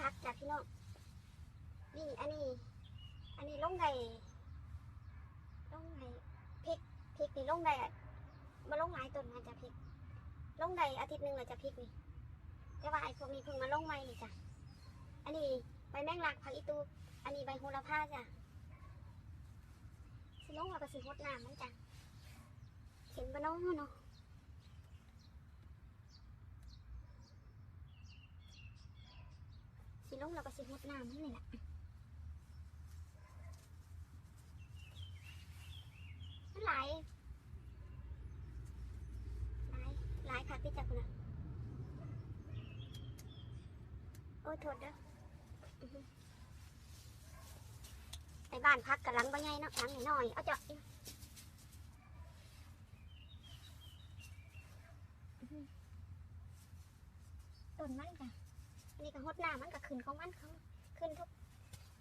พักจ้ะพี่น้องนี่อันนี้ อันนี้ลงไดลงไดพริกพริกนี่ลงไดอะมาลงหลายต้นมาจ้ะพริก ลงไดอาทิตย์หนึ่งเลยจ้ะพริกนี่แต่ว่าไอ้พวกนี้เพิ่งมาลงใหม่นี่จ้ะอันนี้ใบแมงลักผักอีตูอันนี้ใบโหระพาจ้ะสิลงเราก็สิหดน้ำมันจ้ะเห็นปะน้องเนาะ สิลงเราก็สิหดน้ำมันนี่แหละมันหลายหลายหลายค่ะพี่จักนะโอ้ยโทษเด้อไอ้บ้านพักกับหลังบ่ใหญ่เนาะหลังหน้อยเอาเจาะอีกอื้อหือต้นมันจ้ะ นนี้ก็ฮดน้ำมันก็ขึ้นของมันเขาขึ้นทุก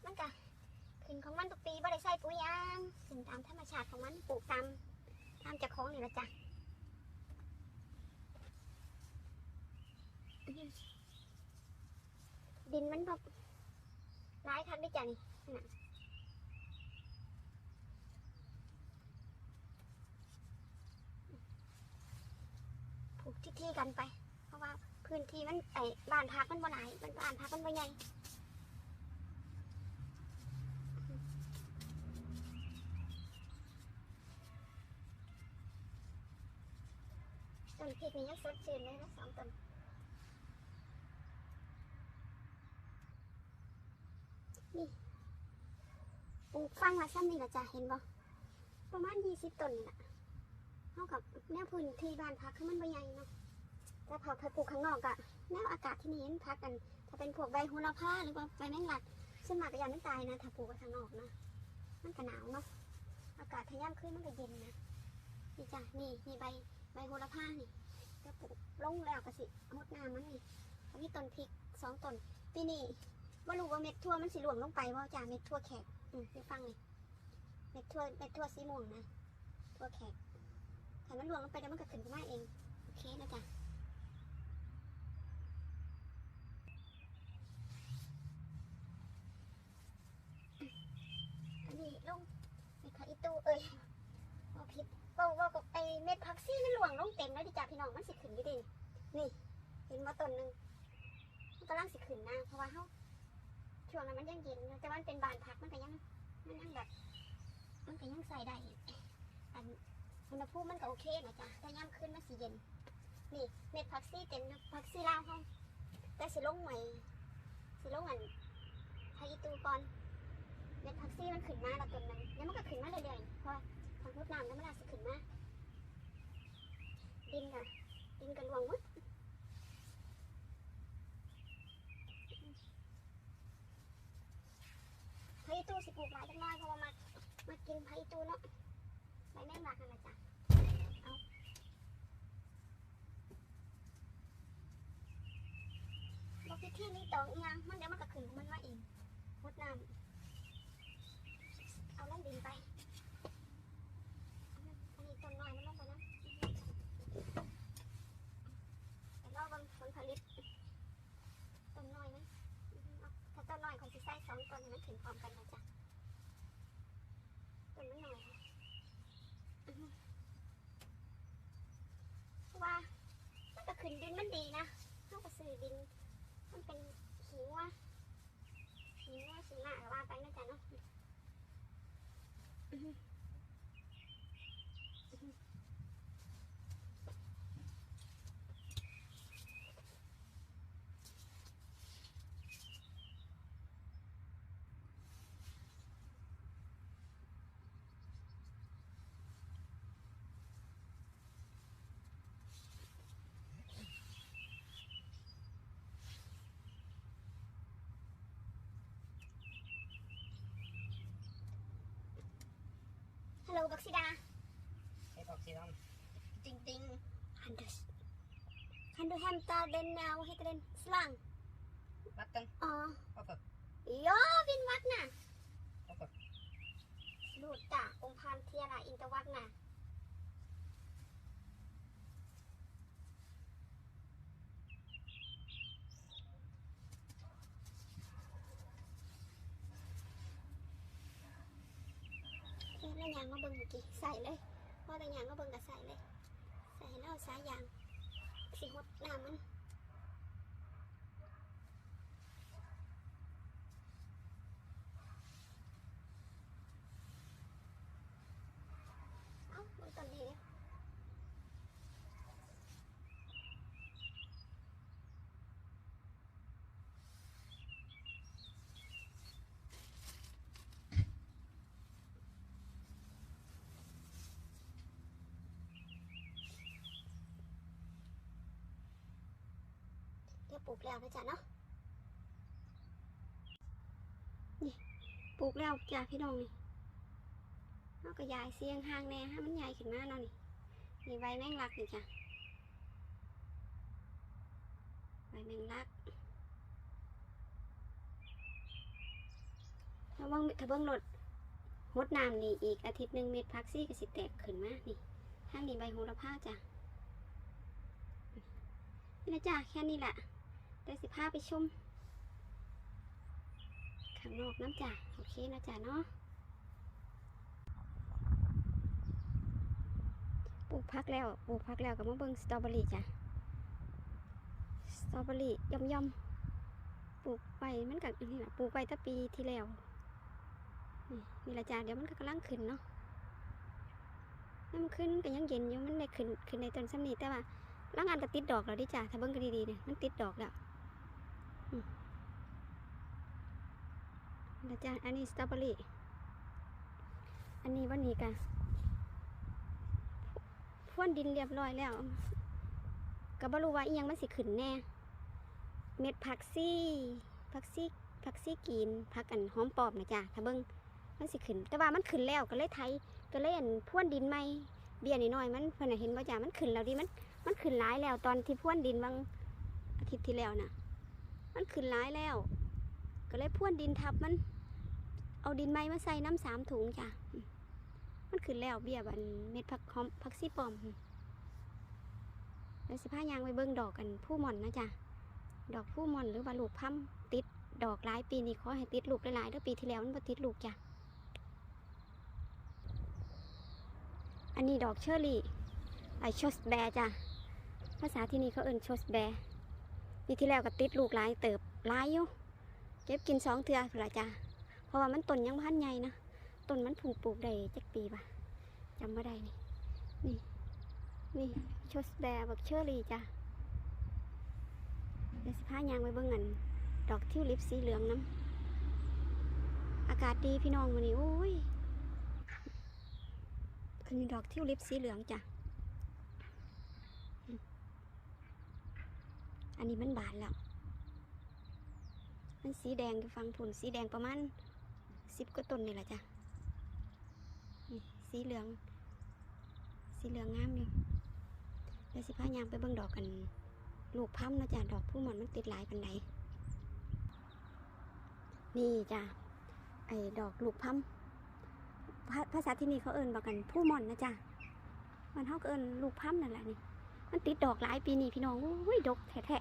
มันก็ขึ้นของมันทุกปีบ่ได้ใส่ปุ๋ยยางขึ้นตามธรรมชาติของมันปลูกตามตามจากของนี่แหละจ้ะดินมันแบบร้ายคักด้วยจ้ะนี่นะปลูกที่ๆกันไป พื้นที่มันไอ้บ้านพักมันบ่หลายมันบ้านพักมันบ่ใหญ่ต้นพริกนี่ยังสดชื่นเลยนะสองต้นนี่ปลูกฟังละซ้ำนี่ละจ้ะเห็นบ่ประมาณยี่สิบต้นนี่แหละเท่ากับแนวพื้นที่บ้านพักคือมันบ่ใหญ่เนาะ แต่พอไปปลูกข้างนอกอะแนวอากาศที่นี่มันพักกัน ถ้าเป็นพวกใบโหระพาหรือว่าใบแมงลักส่วนมากก็ยังไม่ตายนะ ถ้าปลูกข้างนอกนะมันก็หนาวเนาะอากาศทะย่ำขึ้นมันก็เย็นนะนี่จ้ะนี่นี่ใบใบโหระพานี่ก็ปลูกลงแล้วก็สิงดน้ำมันนี่อันนี้ต้นพริกสองต้นปีนี้ว่ารู้ว่าเม็ดทั่วมันสิหลวงลงไปว่าจ้ะเม็ดทั่วแขกอืมฟังเลยเม็ดทั่วเม็ดทั่วสีม่วงนะทั่วแขกถ้ามันหลวงลงไปเดี๋ยวมันก็ขึ้นมาเองโอเคนะจ๊ะ อันนี้ลงเม็ดผักอีตูเอ้ยเอาผิดเว่าเว่ากับไอ เม็ดผักซี่มันหลวงลงเต็มแล้วดิจ้าพี่น้องมันสิขึ้นอยู่ดินี่ เห็นว่าต้นหนึ่งมันกำลังสิขึ้นนะเพราะว่าเขาช่วงนั้นมันยังเย็นแต่ว่ามันเป็นบานพักมันก็ยังมันยังแบบมันก็ยังใส่ได้อันอุณหภูมิมันก็โอเคนะจ๊ะแต่ย่ำขึ้นมันสิเย็น นี่เม็ดผักซี่เต็มนะผักซี่ลาวเขาแต่สิลงใหม่สิลงอันผักอีตูก่อนเม็ดผักซี่มันขึ้นมาแล้วต้นนั้นแล้วมันก็ขึ้นมาเรื่อยๆเพราะทางรดน้ำแล้วมันอาจจะขึ้นมา ดินอะดินกันรวงหมดไผ่ตู้สิปลูกหลายจังน้อยเพราะว่ามามากินไผ่ตู้เนาะใบแมงลักนั่นแหละจ้ะเอาบอกที่ที่นี้ตองอียังมันเดี๋ยวมันก็ขึ้นมันมาเองรดน้ำ เอาล่องดินไป อันนี้ต้นน้อยมันลงไปนะแต่รอบบางผลผลิตต้นน้อยนะถ้าต้นน้อยคนจะใส่ส องต้นให้มันถึงพร้อมกันนะจ๊ะต้นมันหน่อยว่ามันก็ขึ้นดินมันดีนะเขาก็ซื้อดิน มันเป็นหิวอะหิวอะสีหน้าก็ว่าไปนะจ๊ะเนาะ โหลบักซิดาให้ผักชีดจริงจริงฮันเดสฮันเดแฮมตาเดนนาวให้ตาเดนสลังำนัดกันอ๋อเอาฝึกโยวินวักน่ะเอาฝึกลูดจ่าองค์พานเทียราอินตวักน่ะ ยางมาเบิ่งเมื่อกี้ใส่เลยพ่อแต่ยางก็เบิ่งก็ใส่เลย ใส่แล้วสายยางสิหดน้ำมัน เอ้าเบิ่งต้นนี้เด้อ เดี๋ยวปลูกแล้วนะจ๊ะเนาะนี่ปลูกแล้วจ้ะพี่น้องนี่เอาก็ยายเสียงห่างแน่ให้มันใหญ่ขึ้นมาเนาะนี่นี่ใบแมงลักนี่จ้ะใบแมงลักถ้าเบิ่งถ้าเบิ่งรถหดน้ำนี่อีกอาทิตย์หนึ่งเม็ดพักซี่ก็สิแตกขึ้นมานี่ทางนี้ใบโหระพาจ้ะนี่นะจ้ะแค่นี้แหละ เดี๋ยวสิพาไปชมข้างนอกน้ำจ้ะโอเคนะจ๊ะเนาะปลูกพักแล้วปลูกพักแล้วกับมะเบิงสตรอเบอรี่จ้ะสตรอเบอรี่ย่อมย่อมปลูกไปมันกับนี่แหละปลูกไปตั้งปีที่แล้วนี่นี่ละจ้ะเดี๋ยวมันก็กำลังขึ้นเนาะให้มันขึ้นก็ยังเย็นอยู่มันได้ขึ้นขึ้นในต้นสำนีแต่ว่าร่างงานก็ติดดอกแล้วดิจ้ะถ้าเบิ่งก็ดีๆเนี่ยมันติดดอกแล้วอืม นะจ้ะอันนี้สตรอเบอรี่ อันนี้วันนี้กันพ่วนดินเรียบร้อยแล้วก็บ่รู้ว่าอียังมันสิขึ้นแน่ เม็ดผักซี่ผักซี่ผักซี่กินผักอันหอมปอบนะจ้ะถ้าเบิ่งมันสิขึ้น แต่ว่ามันขึ้นแล้วก็เลยไทยก็เลยอันพ่วนดินใหม่เบี้ยน้อยมันเพิ่นนเห็นบ่าจ้ะมันขึ้นแล้วดิมันมันขึ้นร้ายแล้วตอนที่พ่วนดินบางอาทิตย์ที่แล้วน่ะมันขึ้นร้ายแล้ว ก็เลยพ่วนดินทับมัน เอาดินไม้มาใส่น้ำสามถุงจ้ะ มันขึ้นแล้วเบี้ยบันเม็ดผักหอมผักซี่ปลอมแล้วสิพายางไปเบิ่งดอกกันผู้หม่อนนะจ้ะ ดอกผู้หม่อนหรือว่าลูกพั่มติดดอกหลายปีนี้ขอให้ติดลูกหลายๆแล้วปีที่แล้วมันบ่ติดลูกจ้ะ อันนี้ดอกเชอรี่ไอชอสแบร์จ้ะ ภาษาที่นี่เขาเอิ้นชอสแบร์ปีที่แล้วก็ติดลูกหลายเติบหลายอยู่เก็บกินสองเทือพุ่นละจ้ะ ราะว่ามันต้นยังพันใหญ่นะต้นมันผูกปลูกได้จักปีป่ะจำไม่ได้นี่นี่นี่ชอสแบร์บักเชอรี่จ้ะเดี๋ยวสิพายางไปเบิ่งกันดอกทิวลิปสีเหลืองน้ำอากาศดีพี่น้องวันนี้โอ้ยอันนี้ดอกทิวลิปสีเหลืองจ้ะอันนี้มันบานแล้ว มันสีแดงอยู่ฟังผุนสีแดงประมาณ สิบกว่าต้นนี่แหละจ้ะนี่สีเหลือง สีเหลืองงามอยู่เดี๋ยวสิพายางไปเบิ่งดอกกัน ลูกพัมนะจ้ะดอกผู้หมอนมันติดหลายปันไดนี่จ้ะไอ้ดอกลูกพัมภาษาที่นี่เขาเอิ้นบอกกันผู้หมอนนะจ้ะมันเขาก็เอิ้นลูกพัมนั่นแหละนี่ มันติดดอกหลายปีนี่พี่น้องอุ้ยดกแท้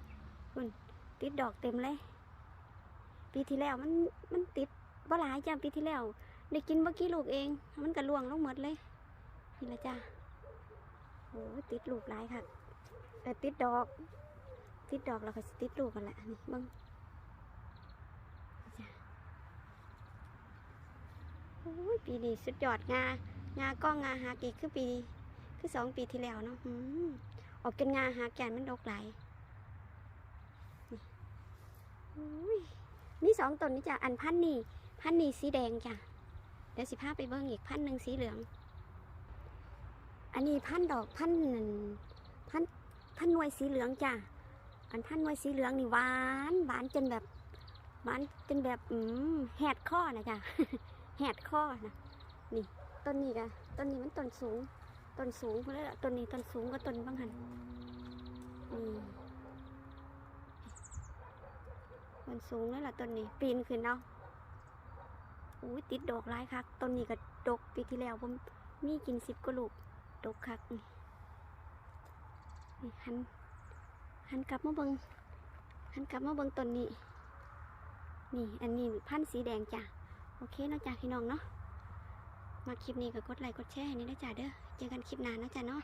ๆคุณติดดอกเต็มเลย ปีที่แล้วมันมันติด บ่หลายจ้ะปีที่แล้วได้กินเมื่อกี้ลูกเอง มันก็ล่วงลงหมดเลยนี่ละจ้ะโอ้ติดลูกหลายค่ะแต่ติดดอก ติดดอกแล้วก็ติดลูกกันแหละนี่บิ่งจ้ะโอ้ยปีนี้สุดยอดงางากล้องงาหากีคือปีคือสองปีที่แล้วเนาะออกจนงาหาแกนมันดกหลายนี่มีสองตนนี่จ้ะอันพันนี่ พันนี่สีแดงจ้ะเดี๋ยวสิพาไปเบิ่งอีกพันหนึ่งสีเหลือง อันนี้พันดอกพันพันพันหน่วยสีเหลืองจ้ะอันพันหน่วยสีเหลืองนี่หวานหวานจนแบบหวานจนแบบอืมแหดข้อนะจ้ะแหดข้อนะนี่ต้นนี้กะต้นนี้มันต้นสูงต้นสูงเลยต้นนี้ต้นสูงก็ต้นบางหันอืมต้นสูงเลยล่ะต้นนี้ปีนขึ้นเอา อุ้ติดดอกหลายคักต้นนี้ก็ดกปีที่แล้วผมมีกินสิบกว่าลูกดกคักนี่หันหันกลับมาเบิงหันกลับมาเบิงต้นนี้ นี่อันนี้พันธุ์สีแดงจ้ะโอเคนาะจ้ะพี่น้องเนาะมาคลิปนี้ก็กดไลค์กดแชร์นี่นะจ๊ะเด้อเจอกันคลิปหน้านาะจ๊ะเนาะ